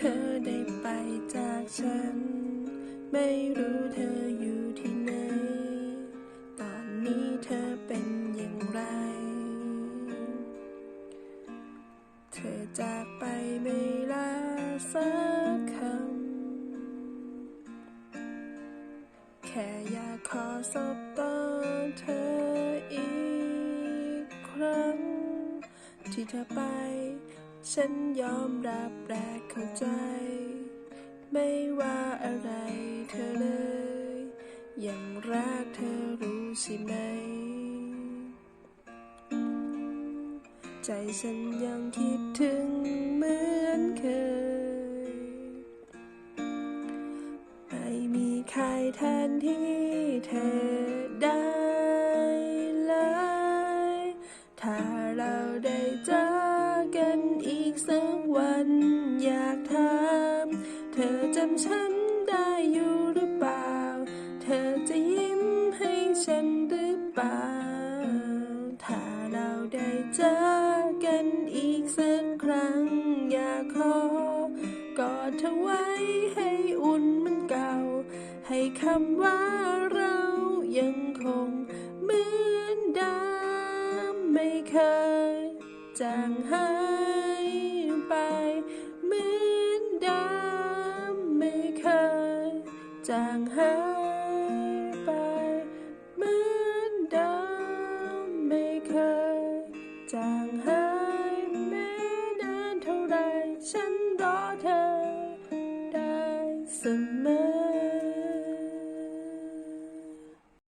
เธอได้ไปจากฉัน ไม่รู้เธออยู่ที่ไหน ตอนนี้เธอเป็นอย่างไร เธอจากไปไม่ลาสักคำ แค่อยากขอสบตาเธออีกครั้ง ที่เธอไป ฉันยอมรับและเข้าใจ ไม่ว่าอะไรเธอเลย ยังรักเธอรู้ใช่ไหม ใจฉันยังคิดถึงเหมือนเคย ไม่มีใครแทนที่เธอได้ วันอยากถามเธอจำฉันได้อยู่หรือเปล่า เธอจะยิ้มให้ฉันหรือเปล่า ถ้าเราได้เจอกันอีกสักครั้ง อยากขอกอดเธอไว้ให้อุ่นมันเก่า ให้คำว่าเรายังคงเหมือนเดิมไม่เคยจางหาย ไปเหมือนเดิมไม่เคยจางหายไปเหมือนเดิมไม่เคยจางหายแม้นานเท่าไรฉันรอเธอได้เสมอ